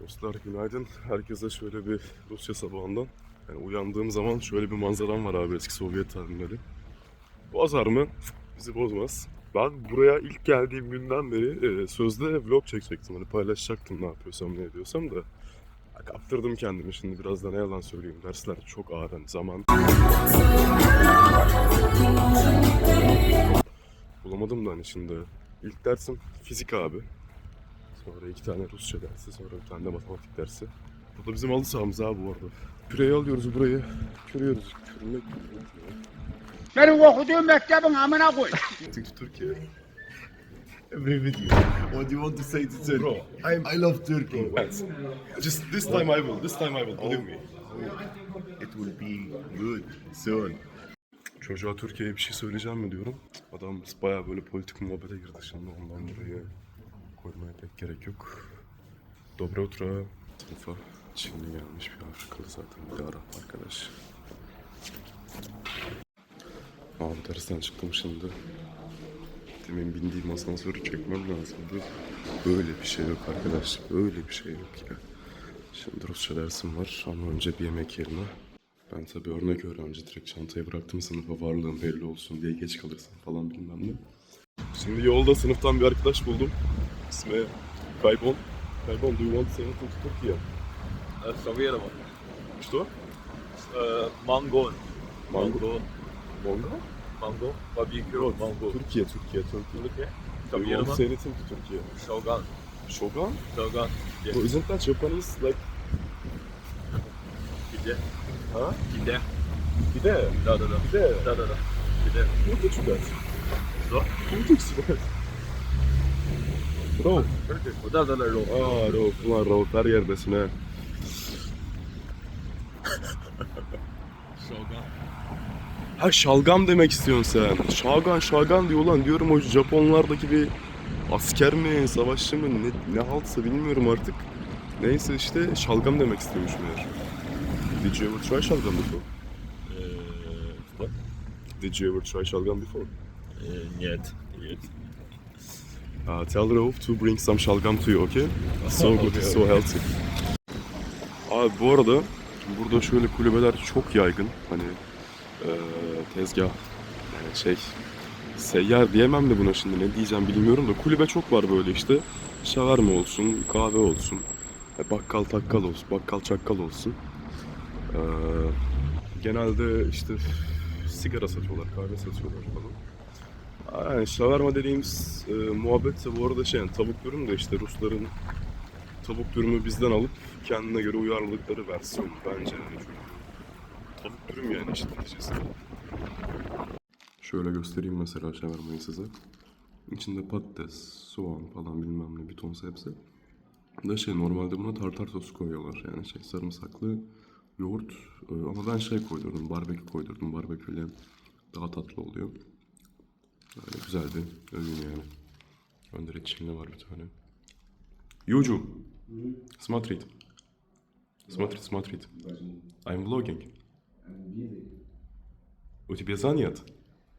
Dostlar günaydın. Herkese şöyle bir Rusya sabahından. Yani uyandığım zaman şöyle bir manzaram var abi eski Sovyet tarihleri. Bozar mı? Bizi bozmaz. Ben buraya ilk geldiğim günden beri e, sözde vlog çekecektim. Hani paylaşacaktım ne yapıyorsam ne ediyorsam da. Ya kaptırdım kendimi şimdi biraz da ne yalan söyleyeyim. Dersler çok ağır hani zaman. Bulamadım da hani şimdi. İlk dersim fizik abi. Sonra iki tane Rusça dersi, sonra bir tane de matematik dersi. Bu da bizim halı sahamız abi bu arada. Küreyi alıyoruz burayı. Kürüyoruz. Kürmek Benim okuduğum mektebin amına koy. Türkiye. Every video. What do you want to say to Turkey? Bro, I'm, I love Turkey. Just this time I will. This time I will. Believe me. It will be good soon. Çocuğa Türkiye'ye bir şey söyleyeceğim mi diyorum. Adam bayağı böyle politik muhabbete girdi şimdi ondan dolayı koymaya pek gerek yok. Dobra utra sınıfa Çinli gelmiş bir Afrikalı zaten bir Arap arkadaş. Abi dersten çıktım şimdi. Demin bindiğim asansörü çekmem lazımdı. Böyle bir şey yok arkadaş. Böyle bir şey yok ya. Şimdi Rusça dersim var ama önce bir yemek yerine. Ben tabii örnek öğrenci direkt çantayı bıraktım sınıfa varlığım belli olsun diye geç kalırsın falan bilmem ne. Şimdi yolda sınıftan bir arkadaş buldum. İsmi Kaybon. Kaybon, do you want to say anything to Turkey? Э, Савьерова. Что? Э, Манго. Mango. Манго. Mongo? Манго. Барбекю. Манго. Türkiye, Türkiye, Türkiye. Türkiye. Do you want to Савьерова. say anything to Turkey? Шалган. Shogun? Шалган. So isn't that Japanese like... Где? Ha? Где? Где? Да, да, да. Где? Да, да, да. Где? Who teach you that? Что? Who teach you that? Rauf. O da da Rauf. Aa Rauf. Ulan Rauflar yerdesin ha. Şalgam. Ha şalgam demek istiyorsun sen. Şalgan şalgan diyor lan diyorum o Japonlardaki bir asker mi, savaşçı mı, ne, ne haltsa bilmiyorum artık. Neyse işte şalgam demek istiyormuş meğer. Did you ever try şalgam before? Ee, what? Did you ever try şalgam before? Ee, yet. Yet. Uh, tell Rauf to bring some şalgam to you, okay? So good, so healthy. Abi bu arada burada şöyle kulübeler çok yaygın. Hani eee, tezgah yani şey seyyar diyemem de buna şimdi ne diyeceğim bilmiyorum da kulübe çok var böyle işte. Şavarma olsun, kahve olsun, e, bakkal takkal olsun, bakkal çakkal olsun. Eee, genelde işte sigara satıyorlar, kahve satıyorlar falan. Yani şavarma dediğimiz e, muhabbetse bu arada şey yani tavuk dürüm de işte Rusların tavuk dürümü bizden alıp kendine göre uyarladıkları versiyon bence yani tavuk dürüm yani işte neticesinde. Şöyle göstereyim mesela şavarmayı size. İçinde patates, soğan falan bilmem ne bir ton sebze. Da şey normalde buna tartar sosu koyuyorlar yani şey sarımsaklı yoğurt e, ama ben şey koydurdum barbekü koydurdum barbeküyle daha tatlı oluyor. Öyle güzel bir öğün yani. Önde reçinli var bir tane. Юджу, смотрит. Смотрит, смотрит. I'm vlogging. I'm busy. У тебя занят?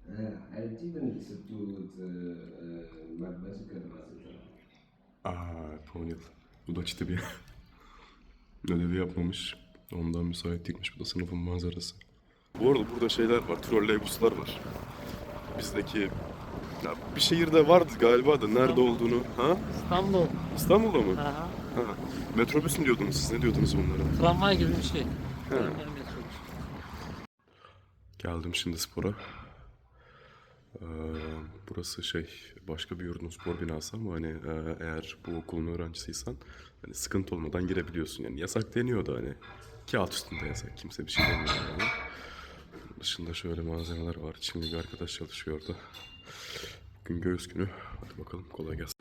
Uh, I didn't do the uh, mathematical master. Aa, понял. Удачи тебе. Ödevi yapmamış. Ondan müsait değilmiş. Bu da sınıfın manzarası. Bu arada burada şeyler var. Trolleybuslar var. Bizdeki ya bir şehirde vardı galiba da nerede olduğunu. Ha? İstanbul. İstanbul'da mı? Aha. Ha. Metrobüs mü diyordunuz siz? Ne diyordunuz bunlara? Tramvay gibi bir şey. Ha. Geldim şimdi spora. Ee, burası şey başka bir yurdun spor binası ama hani e, eğer bu okulun öğrencisiysen hani sıkıntı olmadan girebiliyorsun yani yasak deniyor da hani kağıt üstünde yasak kimse bir şey demiyor yani. Dışında şöyle malzemeler var. Çinli bir arkadaş çalışıyor orada. Bugün göğüs günü. Hadi bakalım kolay gelsin.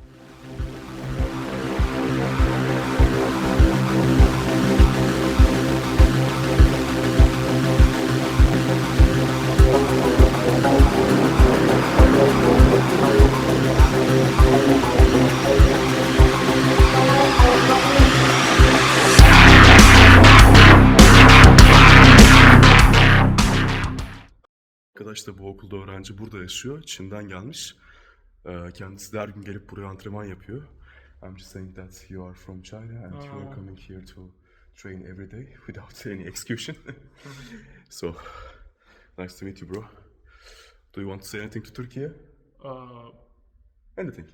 Arkadaş da bu okulda öğrenci burada yaşıyor. Çin'den gelmiş. Ee, kendisi de her gün gelip buraya antrenman yapıyor. I'm just saying that you are from China and you are coming here to train every day without any excursion. so, nice to meet you, bro. Do you want to say anything to Turkey? Uh, Anything.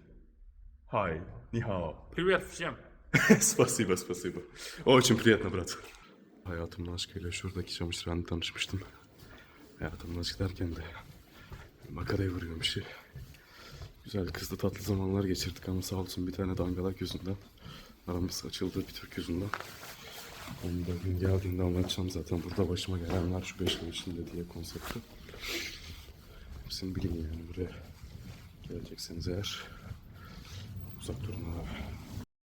Hi, ni hao. привет всем. spasiba, spasiba. Очень приятно, брат. Hayatımın aşkıyla şuradaki çamaşırhanede tanışmıştım. Hayatımın aşkı derken de makaraya vuruyormuş ya. Güzel kızlı tatlı zamanlar geçirdik ama sağ olsun bir tane dangalak yüzünden. Aramız açıldı bir Türk yüzünden. Onu da gün geldiğinde anlatacağım zaten. Burada başıma gelenler şu 5 yıl içinde diye konsepti. Hepsini bilin yani buraya gelecekseniz eğer. Uzak durun abi.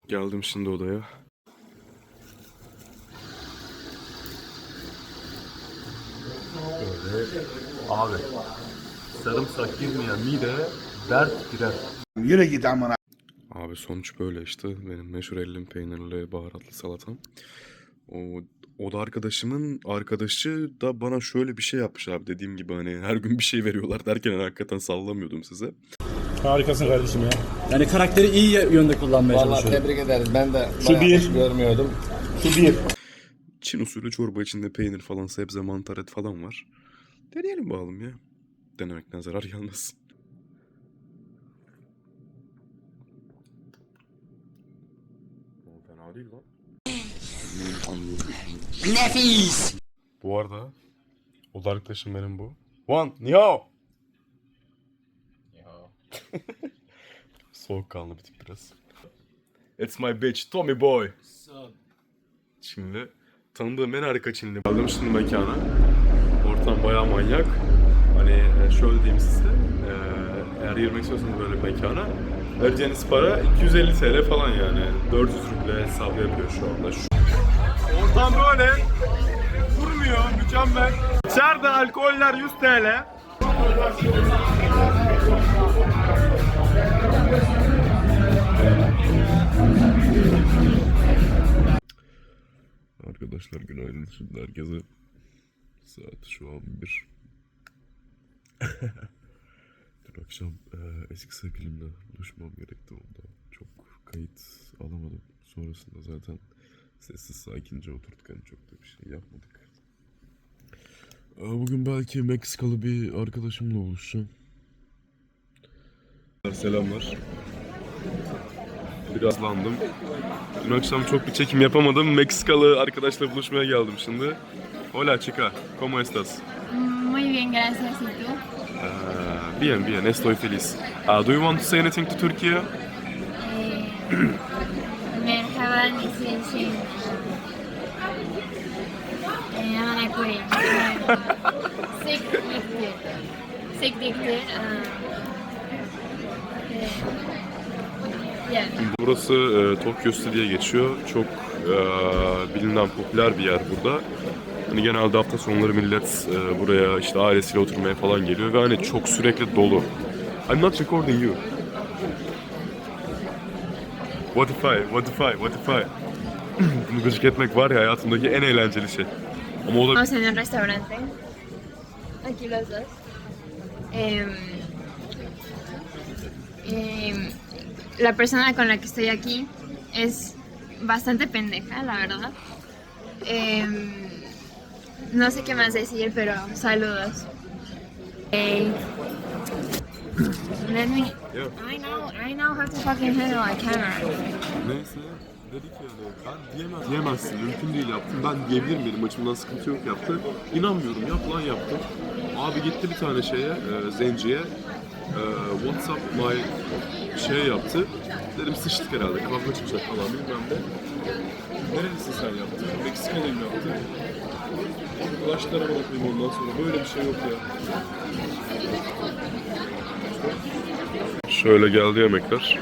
Geldim şimdi odaya. Böyle abi sarımsak girmeyen mide dert girer. Yürü git amına. Abi sonuç böyle işte. Benim meşhur ellim peynirli baharatlı salatam. O, o da arkadaşımın arkadaşı da bana şöyle bir şey yapmış abi. Dediğim gibi hani her gün bir şey veriyorlar derken hani hakikaten sallamıyordum size. Harikasın kardeşim ya. Yani karakteri iyi yönde kullanmaya Vallahi çalışıyorum. tebrik ederiz. Ben de Şu bayağı bir. görmüyordum. Şu bir. Çin usulü çorba içinde peynir falan, sebze, mantar, et falan var. Deneyelim bakalım ya. Denemekten zarar gelmez. Fena değil lan. Nefis. Bu arada o da arkadaşım benim bu. One, ni hao. Soğukkanlı bir tip biraz. It's my bitch, Tommy boy. Şimdi tanıdığım en harika Çinli. Geldim şimdi mekana. Ortam bayağı manyak. Hani e, şöyle diyeyim size. e, Eğer girmek istiyorsanız böyle bir mekana. Vereceğiniz para 250 TL falan yani. 400 ruble hesabı yapıyor şu anda. Şu- Ortam böyle. Durmuyor. Mükemmel. İçeride alkoller 100 TL. Arkadaşlar günaydın şimdi herkese. Saat şu an bir. Dün akşam e, eski sevgilimle buluşmam gerekti onda. Çok kayıt alamadım. Sonrasında zaten sessiz sakince oturduk hani çok da bir şey yapmadık. E, Bugün belki Meksikalı bir arkadaşımla buluşacağım. Selamlar. Biraz landım. Dün akşam çok bir çekim yapamadım. Meksikalı arkadaşla buluşmaya geldim şimdi. Hola chica, ¿cómo estás? Muy bien, gracias. ¿Y tú? Ah, bien, bien, estoy feliz. Ah, do you want to say anything to Turkey? Merhaba, nasılsın? Ana koyayım. Ah. Eh, Yeah. Burası e, Tokyo City diye geçiyor. Çok e, bilinen popüler bir yer burada. Hani genelde hafta sonları millet e, buraya işte ailesiyle oturmaya falan geliyor ve hani çok sürekli dolu. I'm not recording you. What if I, what if I, what if I? Bunu gıcık etmek var ya hayatımdaki en eğlenceli şey. Ama o da Vamos en un restaurante. Aquí los la persona con la que estoy aquí es bastante pendeja, la verdad. Em, no sé qué más decir, pero saludos. Hey. Let me. Yeah. I know, I know how to fucking handle a camera. Neyse dedi ki yani ben diyemez, diyemezsin mümkün değil yaptım ben diyebilir miyim açımdan sıkıntı yok yaptı. İnanmıyorum yap lan yaptım. Abi gitti bir tane şeye e, zenciye e, Whatsapp my şey yaptı. Dedim sıçtık herhalde kavga çıkacak falan bilmem ne. Nerelisin sen yaptı? Meksikalıyım yaptı. Ulaştılar bana koyayım ondan sonra böyle bir şey yok ya. Şöyle geldi yemekler.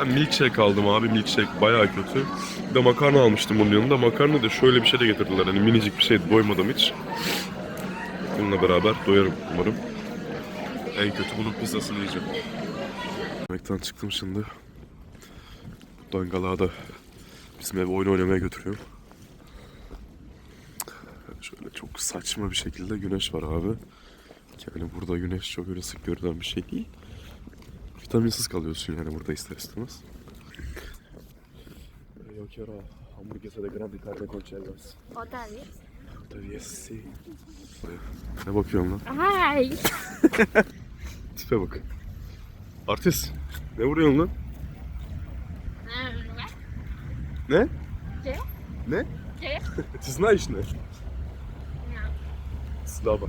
Ben milkshake aldım abi. Milkshake bayağı kötü. Bir de makarna almıştım bunun yanında. Makarna da şöyle bir şey de getirdiler. Hani minicik bir şeydi. Doymadım hiç. Bununla beraber doyarım umarım. En kötü bunun pizzasını yiyeceğim. Yemekten çıktım şimdi. Bu dangalağı da bizim eve oyun oynamaya götürüyorum. Şöyle çok saçma bir şekilde güneş var abi. Yani burada güneş çok öyle sık görülen bir şey değil. Vitaminsiz kalıyorsun yani burada ister istemez. Yo quiero hamburguesa de gran carne con cheddar. Otra vez. Ne bakıyorsun lan? Ay. Tipe bak. Artist. Ne vuruyorsun lan? Ne? Ne? Ne? Ne? Siz ne iş ne? Silahı.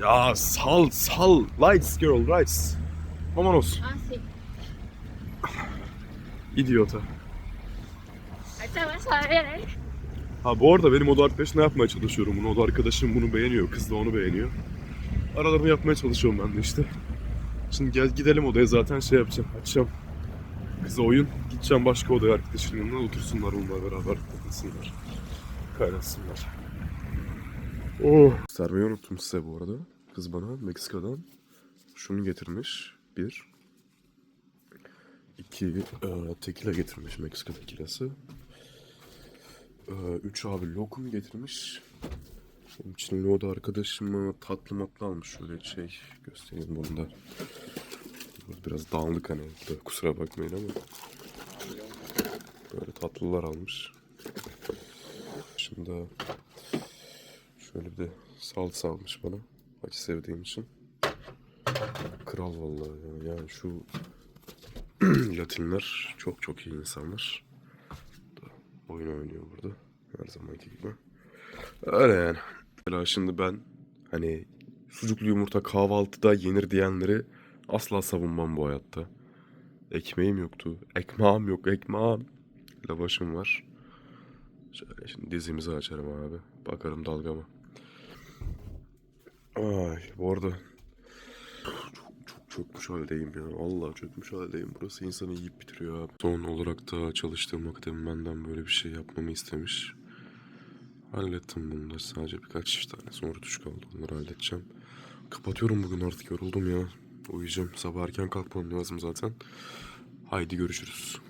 Ya sal sal. Lights girl lights. Aman olsun. İdiota. Ha bu arada benim oda arkadaşına yapmaya çalışıyorum bunu. Oda arkadaşım bunu beğeniyor. Kız da onu beğeniyor. Aralarını yapmaya çalışıyorum ben de işte. Şimdi gel gidelim odaya zaten şey yapacağım. Açacağım. Bize oyun. Gideceğim başka odaya arkadaşının otursunlar onunla beraber. Takılsınlar. Kaynasınlar. Oh. Göstermeyi unuttum size bu arada. Kız bana Meksika'dan şunu getirmiş. Bir. İki. E, tekila getirmiş Meksika tekilası. Ee, üç abi lokum getirmiş. Benim Çinli oda arkadaşıma tatlı matlı almış şöyle şey göstereyim bunu da. Biraz dağınık hani da kusura bakmayın ama. Böyle tatlılar almış. Şimdi şöyle bir de salça almış bana. Acı sevdiğim için. Kral vallahi ya. Yani şu Latinler çok çok iyi insanlar oyun oynuyor burada. Her zamanki gibi. Öyle yani. Mesela şimdi ben hani sucuklu yumurta kahvaltıda yenir diyenleri asla savunmam bu hayatta. Ekmeğim yoktu. Ekmeğim yok ekmeğim. Lavaşım var. Şöyle şimdi dizimizi açarım abi. Bakarım dalgama. Ay bu arada çok çok çökmüş haldeyim ya. Vallahi çökmüş haldeyim. Burası insanı yiyip bitiriyor abi. Son olarak da çalıştığım akademi benden böyle bir şey yapmamı istemiş. Hallettim da. Sadece birkaç tane sonra tuş kaldı. Onları halledeceğim. Kapatıyorum bugün artık yoruldum ya. Uyuyacağım. Sabah erken kalkmam lazım zaten. Haydi görüşürüz.